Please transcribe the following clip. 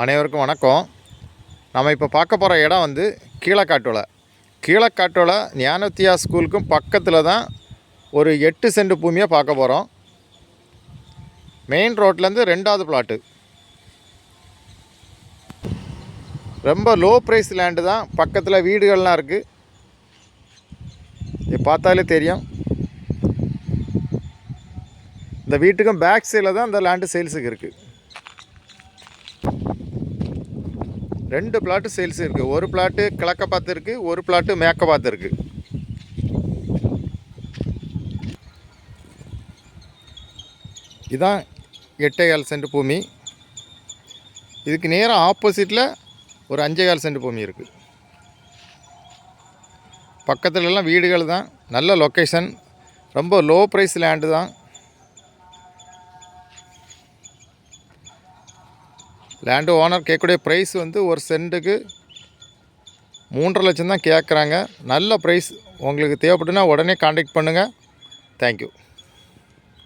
அனைவருக்கும் வணக்கம். நம்ம இப்போ பார்க்க போகிற இடம் வந்து கீழக்காட்டோலை. கீழக்காட்டோலை ஞானத்தியா ஸ்கூலுக்கும் பக்கத்தில் தான் ஒரு எட்டு சென்ட் பூமியை பார்க்க போகிறோம் மெயின் ரோட்லேருந்து ரெண்டாவது பிளாட்டு ரொம்ப லோ ப்ரைஸ் லேண்டு தான். பக்கத்தில் வீடுகள்லாம் இருக்குது இது பார்த்தாலே தெரியும். இந்த வீட்டுக்கும் பேக் சைடில் தான் இந்த லேண்டு சேல்ஸுக்கு இருக்குது ரெண்டு பிளாட்டு சேல்ஸ் இருக்குது ஒரு பிளாட்டு கிழக்க பார்த்து இருக்குது ஒரு பிளாட்டு மேக்க பார்த்து இருக்குது இதான் எட்டேகால் சென்ட் பூமி. இதுக்கு நேராக ஆப்போசிட்டில் ஒரு அஞ்சேகால் சென்ட் பூமி இருக்குது பக்கத்துலலாம் வீடுகள் தான் நல்ல லொக்கேஷன் ரொம்ப லோ ப்ரைஸ் லேண்டு தான். லேண்டு ஓனர் கேட்கக்கூடிய ப்ரைஸ் வந்து ஒரு சென்ட்டுக்கு மூன்றரை லட்சம் தான் கேட்குறாங்க. நல்ல ப்ரைஸ் உங்களுக்கு தேவைப்பட்டுனா உடனே காண்டாக்ட் பண்ணுங்கள் தேங்க்யூ